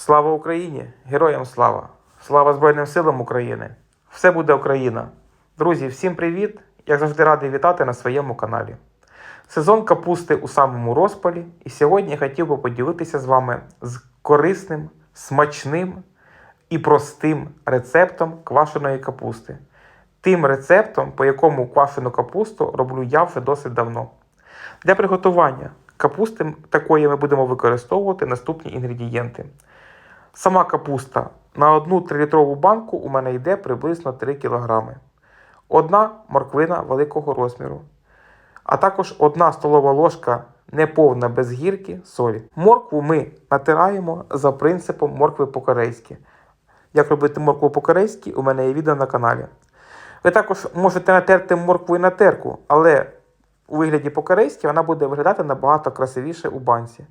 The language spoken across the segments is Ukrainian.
Слава Україні! Героям слава! Слава Збройним силам України! Все буде Україна! Друзі, всім привіт! Як завжди радий вітати на своєму каналі. Сезон капусти у самому розпалі, і сьогодні я хотів би поділитися з вами з корисним, смачним і простим рецептом квашеної капусти. Тим рецептом, по якому квашену капусту роблю я вже досить давно. Для приготування капусти такої ми будемо використовувати наступні інгредієнти. Сама капуста на одну 3-літрову банку у мене йде приблизно 3 кг. Одна морквина великого розміру, а також одна столова ложка неповна без гірки солі. Моркву ми натираємо за принципом моркви по-корейськи. Як робити моркву по-корейськи, у мене є відео на каналі. Ви також можете натерти моркву і на терку, але у вигляді по-корейськи вона буде виглядати набагато красивіше у банці.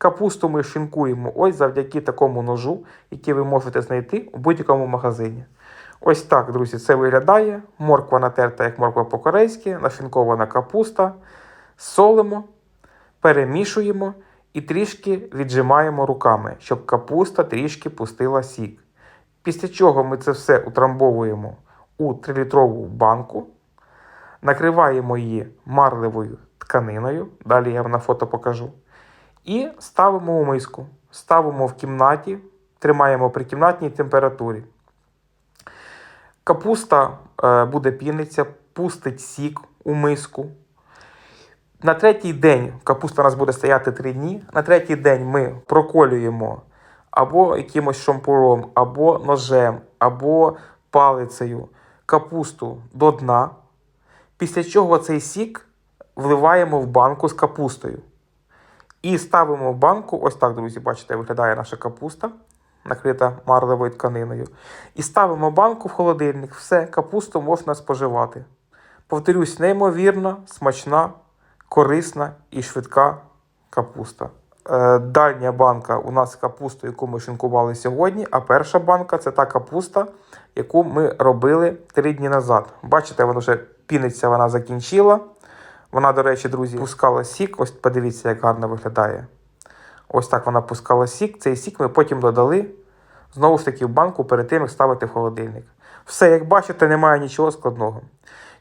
Капусту ми шинкуємо ось завдяки такому ножу, який ви можете знайти у будь-якому магазині. Ось так, друзі, це виглядає. Морква натерта, як морква по-корейськи, нашинкована капуста. Солимо, перемішуємо і трішки віджимаємо руками, щоб капуста трішки пустила сік. Після чого ми це все утрамбовуємо у 3-літрову банку, накриваємо її марливою тканиною, далі я вам на фото покажу. І ставимо у миску. Ставимо в кімнаті, тримаємо при кімнатній температурі. Капуста е, буде пінитися, пустить сік у миску. На третій день капуста у нас буде стояти 3 дні. На третій день ми проколюємо або якимось шампуром, або ножем, або палицею капусту до дна. Після чого цей сік вливаємо в банку з капустою. І ставимо в банку, ось так, друзі, бачите, виглядає наша капуста, накрита марлевою тканиною. І ставимо банку в холодильник. Все, капусту можна споживати. Повторюсь, неймовірно, смачна, корисна і швидка капуста. Е, дальня банка у нас капуста, яку ми шинкували сьогодні, а перша банка це та капуста, яку ми робили 3 дні назад. Бачите, вона вже піниться, вона закінчила. Вона, до речі, друзі, пускала сік. Ось подивіться, як гарно виглядає. Ось так вона пускала сік. Цей сік ми потім додали знову ж таки в банку перед тим, як ставити в холодильник. Все, як бачите, немає нічого складного.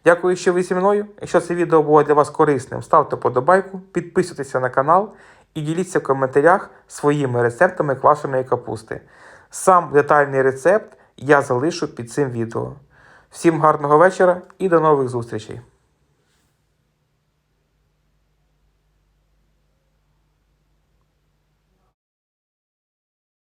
Дякую, що ви зі мною. Якщо це відео було для вас корисним, ставте подобайку, підписуйтеся на канал і діліться в коментарях своїми рецептами квашеної капусти. Сам детальний рецепт я залишу під цим відео. Всім гарного вечора і до нових зустрічей!